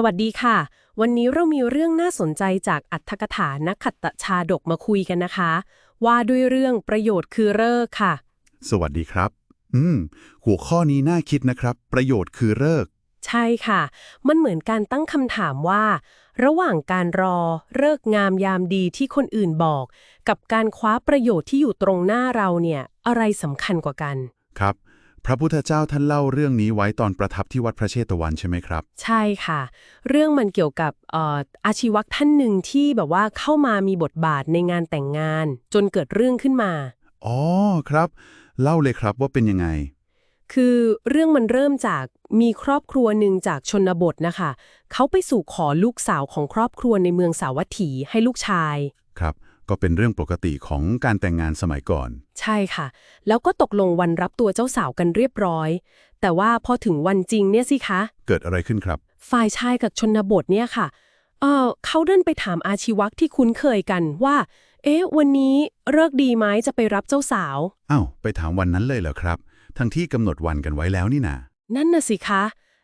สวัสดีค่ะ วันนี้เรามีเรื่องน่าสนใจจากอัตถกถานักขัตตชาดกมาคุยกันนะคะ ว่าด้วยเรื่องประโยชน์คือเลิกษ์ค่ะ สวัสดีครับ อืม หัวข้อนี้น่าคิดนะครับ ประโยชน์คือเลิกษ์ใช่ค่ะ มันเหมือนการตั้งคำถามว่า ระหว่างการรอเลิกษ์งามยามดีที่คนอื่นบอก กับการคว้าประโยชน์ที่อยู่ตรงหน้าเราเนี่ย อะไรสำคัญกว่ากัน ครับ พระพุทธเจ้าท่านเล่าเรื่องนี้ไว้ตอนประทับที่วัดพระเชตวันใช่ไหมครับ ใช่ค่ะ เรื่องมันเกี่ยวกับเอ่ออาชีวะท่านหนึ่งที่แบบว่าเข้ามามีบทบาทในงานแต่งงาน จนเกิดเรื่องขึ้นมา อ๋อครับ เล่าเลยครับว่าเป็นยังไง คือเรื่องมันเริ่มจากมีครอบครัวหนึ่งจากชนบทนะคะ เขาไปสู่ขอลูกสาวของครอบครัวในเมืองสาวัตถีให้ลูกชาย ครับ ก็เป็นเรื่องปกติของการแต่งงานสมัยก่อน ใช่ค่ะ แล้วก็ตกลงวันรับตัวเจ้าสาวกันเรียบร้อย แต่ว่าพอถึงวันจริงเนี่ยสิคะ เกิดอะไรขึ้นครับ ฝ่ายชายกับชนบทเนี่ยค่ะ เออเขาเดินไปถามอาชีวะที่คุ้นเคยกันว่า เอ๊ะ วันนี้เลิกดีไหมจะไปรับเจ้าสาวอ้าวไปถามวันนั้นเลยเหรอครับ ทั้งที่กำหนดวันกันไว้แล้วนี่นานั่นน่ะสิคะ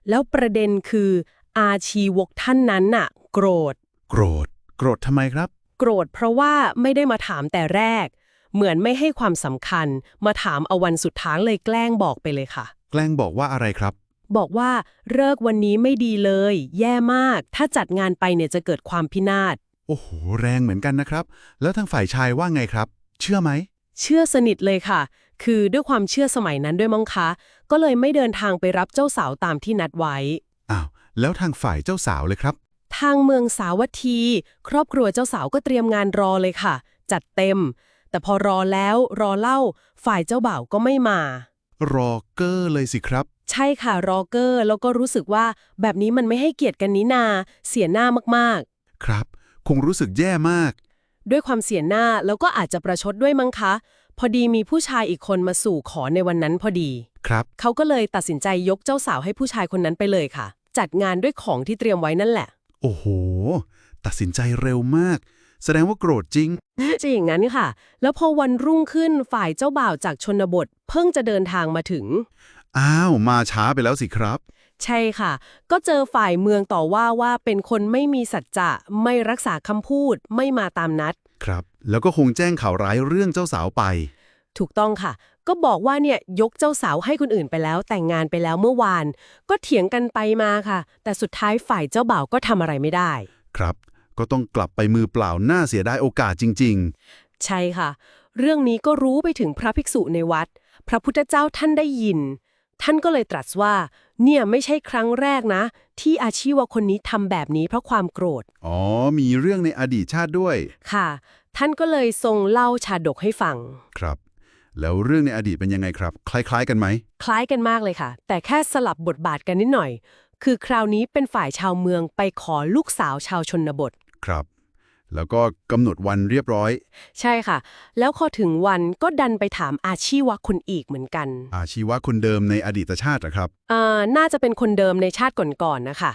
แล้วประเด็นคือ อาชีวกท่านนั้นน่ะ โกรธ โกรธ โกรธทำไมครับโก รธเพราะว่าไม่ได้มาถามแต่แรก เหมือนไม่ให้ความสำคัญ มาถามเอาวันสุดท้ายเลยแกล้งบอกไปเลยค่ะ แกล้งบอกว่าอะไรครับ บอกว่าเลิกวันนี้ไม่ดีเลย แย่มาก ถ้าจัดงานไปเนี่ยจะเกิดความพินาศ โอ้โห แรงเหมือนกันนะครับ แล้วทางฝ่ายชายว่าไงครับ เชื่อไหม เชื่อสนิทเลยค่ะ คือด้วยความเชื่อสมัยนั้นด้วยมั้งคะ ก็เลยไม่เดินทางไปรับเจ้าสาวตามที่นัดไว้ อ้าว แล้วทางฝ่ายเจ้าสาวเลยครับ ทางเมืองสาวัตถี ครอบครัวเจ้าสาวก็เตรียมงานรอเลยค่ะ จัดเต็ม แต่พอรอแล้วรอเล่า ฝ่ายเจ้าบ่าวก็ไม่มา รอเกอร์เลยสิครับ ใช่ค่ะรอเกอร์แล้วก็รู้สึกว่าแบบนี้มันไม่ให้เกียรติกันนี้นา เสียหน้ามากครับ คงรู้สึกแย่มากๆด้วยความเสียหน้าแล้วก็อาจจะประชดด้วยมั้งคะ พอดีมีผู้ชายอีกคนมาสู่ขอในวันนั้นพอดีครับเขาก็เลยตัดสินใจยกเจ้าสาวให้ผู้ชายคนนั้นไปเลยค่ะ จัดงานด้วยของที่เตรียมไว้นั่นแหละ โอ้โห ตัดสินใจเร็วมาก แสดงว่าโกรธจริงจะอย่างนั้นค่ะ แล้วพอวันรุ่งขึ้นฝ่ายเจ้าบ่าวจากชนบท เพิ่งจะเดินทางมาถึง อ้าว มาช้าไปแล้วสิครับ ใช่ค่ะ ก็เจอฝ่ายเมืองต่อว่าว่าเป็นคนไม่มีสัจจะไม่รักษาคำพูด ไม่มาตามนัด ครับ แล้วก็คงแจ้งข่าวร้ายเรื่องเจ้าสาวไป ถูกต้องค่ะ ก็บอกว่าเนี่ยยกเจ้าสาวให้คนอื่นไปแล้ว แต่งงานไปแล้วเมื่อวาน ก็เถียงกันไปมาค่ะ แต่สุดท้ายฝ่ายเจ้าบ่าวก็ทำอะไรไม่ได้ ครับ ก็ต้องกลับไปมือเปล่าหน้าเสียดายโอกาสจริง ใช่ค่ะ เรื่องนี้ก็รู้ไปถึงพระภิกษุในวัด พระพุทธเจ้าท่านได้ยิน ท่านก็เลยตรัสว่า เนี่ยไม่ใช่ครั้งแรกนะ ที่อาชีวะคนนี้ทำแบบนี้เพราะความโกรธ ๆ อ๋อ มีเรื่องในอดีตชาติด้วย ค่ะ ท่านก็เลยทรงเล่าชาดกให้ฟัง ครับ แล้วเรื่องในอดีตเป็นยังไงครับ คล้ายๆ กันไหม คล้ายกันมากเลยค่ะ แต่แค่สลับบทบาทกันนิดหน่อย คือคราวนี้เป็นฝ่ายชาวเมืองไปขอลูกสาวชาวชนบท ครับ แล้วก็กำหนดวันเรียบร้อย ใช่ค่ะ แล้วพอถึงวันก็ดันไปถามอาชีวะคนอีกเหมือนกัน อาชีวะคนเดิมในอดีตชาตินะครับ อ่า น่าจะเป็นคนเดิมในชาติก่อนๆนะคะ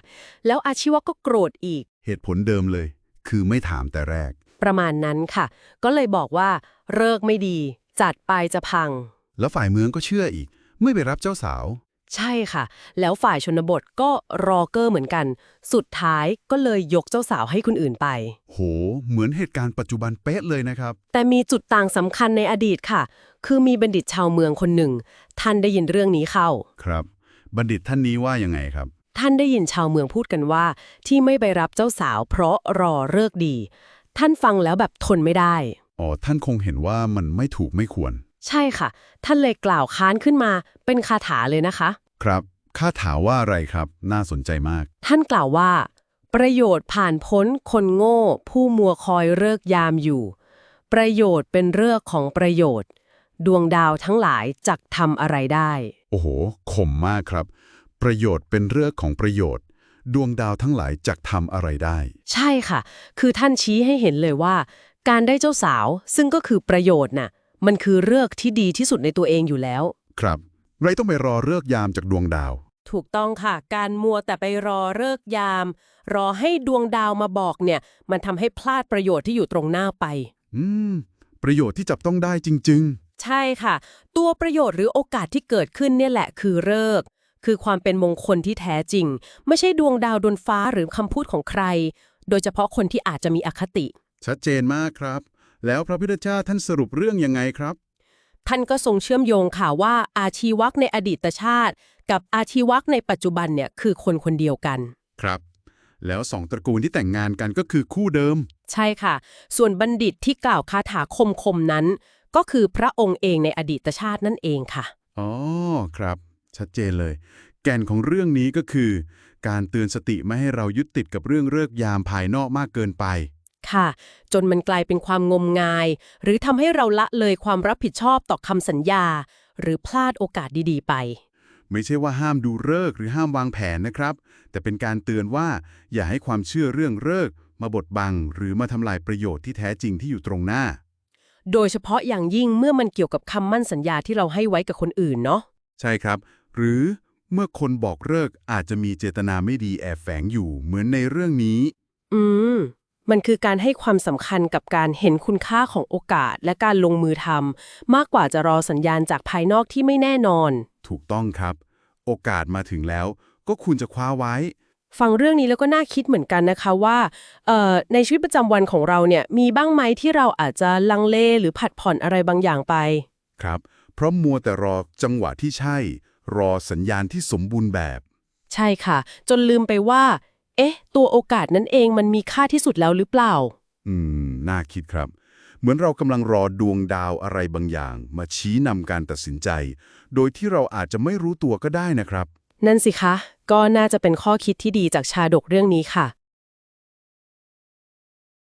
แล้วอาชีวะก็โกรธอีก เหตุผลเดิมเลย คือไม่ถามแต่แรก ประมาณนั้นค่ะ ก็เลยบอกว่าเลิกไม่ดี จัดไปจะพัง แล้วฝ่ายเมืองก็เชื่ออีก ไม่ไปรับเจ้าสาว ใช่ค่ะ แล้วฝ่ายชนบทก็รอเกอร์เหมือนกัน สุดท้ายก็เลยยกเจ้าสาวให้คนอื่นไป โห เหมือนเหตุการณ์ปัจจุบันเป๊ะเลยนะครับ แต่มีจุดต่างสำคัญในอดีตค่ะ คือมีบัณฑิตชาวเมืองคนหนึ่ง ท่านได้ยินเรื่องนี้เข้า ครับ บัณฑิตท่านนี้ว่ายังไงครับ ท่านได้ยินชาวเมืองพูดกันว่า ที่ไม่ไปรับเจ้าสาว เพราะรอเลิกดี ท่านฟังแล้วแบบทนไม่ได้ อ๋อ ท่านคงเห็นว่ามันไม่ถูกไม่ควร ใช่ค่ะ ท่านเลยกล่าวค้านขึ้นมาเป็นคาถาเลยนะคะ ครับข้าถามว่าอะไรครับ น่าสนใจมาก ท่านกล่าวว่า ประโยชน์ผ่านพ้นคนโง่ ผู้มัวคอยเลิกยามอยู่ ประโยชน์เป็นเรื่องของประโยชน์ ดวงดาวทั้งหลายจักทำอะไรได้ โอ้โหคมมากครับ ประโยชน์เป็นเรื่องของประโยชน์ ดวงดาวทั้งหลายจักทำอะไรได้ ใช่ค่ะ คือท่านชี้ให้เห็นเลยว่า การได้เจ้าสาวซึ่งก็คือประโยชน์น่ะ มันคือเลือกที่ดีที่สุดในตัวเองอยู่แล้ว ครับ ไรต้องไปรอเลิกยามจากดวงดาว ถูกต้องค่ะ การมัวแต่ไปรอเลิกยาม รอให้ดวงดาวมาบอกเนี่ย มันทำให้พลาดประโยชน์ที่อยู่ตรงหน้าไป อืม ประโยชน์ที่จับต้องได้จริง ใช่ค่ะ ตัวประโยชน์หรือโอกาสที่เกิดขึ้นเนี่ยแหละคือเลิกษ์คือความเป็นมงคลที่แท้จริง ไม่ใช่ดวงดาวดนฟ้าหรือคำพูดของใคร โดยเฉพาะคนที่อาจจะมีอคติ ชัดเจนมากครับ แล้วพระพุทธเจ้าท่านสรุปเรื่องยังไงครับ ท่านก็ทรงเชื่อมโยงค่ะว่าอาชีวกในอดีตชาติ กับอาชีวกในปัจจุบันเนี่ยคือคนคนเดียวกันครับ แล้วสองตระกูลที่แต่งงานกันก็คือคู่เดิม ใช่ค่ะ ส่วนบัณฑิตที่กล่าวคาถาคมคมๆนั้น ก็คือพระองค์เองในอดีตชาตินั่นเองค่ะอ๋อครับ ชัดเจนเลย แก่นของเรื่องนี้ก็คือ การเตือนสติไม่ให้เรายึดติดกับเรื่องเลิกษ์ยามภายนอกมากเกินไป ค่ะ จนมันกลายเป็นความงมงาย หรือทำให้เราละเลยความรับผิดชอบต่อคำสัญญา หรือพลาดโอกาสดีๆ ไป ไม่ใช่ว่าห้ามดูเลิกษ์หรือห้ามวางแผนนะครับ แต่เป็นการเตือนว่าอย่าให้ความเชื่อเรื่องเลิกษ์มาบดบัง หรือมาทำลายประโยชน์ที่แท้จริงที่อยู่ตรงหน้า โดยเฉพาะอย่างยิ่งเมื่อมันเกี่ยวกับคำมั่นสัญญาที่เราให้ไว้กับคนอื่นเนาะใช่ครับ หรือเมื่อคนบอกเลิกษ์อาจจะมีเจตนาไม่ดีแอบแฝงอยู่เหมือนในเรื่องนี้ อืม มันคือการให้ความสำคัญกับการเห็นคุณค่าของโอกาสและการลงมือทำมากกว่าจะรอสัญญาณจากภายนอกที่ไม่แน่นอน ถูกต้องครับ โอกาสมาถึงแล้ว ก็คุณจะคว้าไว้ ฟังเรื่องนี้แล้วก็น่าคิดเหมือนกันนะคะว่าเอ่อในชีวิตประจำวันของเราเนี่ยมีบ้างไหมที่เราอาจจะลังเลหรือผัดผ่อนอะไรบางอย่างไป ครับ เพราะมัวแต่รอจังหวะที่ใช่ รอสัญญาณที่สมบูรณ์แบบ ใช่ค่ะ จนลืมไปว่า เอ๊ะ ตัวโอกาสนั้นเองมันมีค่าที่สุดแล้วหรือเปล่า อืม น่าคิดครับ เหมือนเรากำลังรอดวงดาวอะไรบางอย่าง มาชี้นำการตัดสินใจ โดยที่เราอาจจะไม่รู้ตัวก็ได้นะครับ นั่นสิคะ ก็น่าจะเป็นข้อคิดที่ดีจากชาดกเรื่องนี้ค่ะ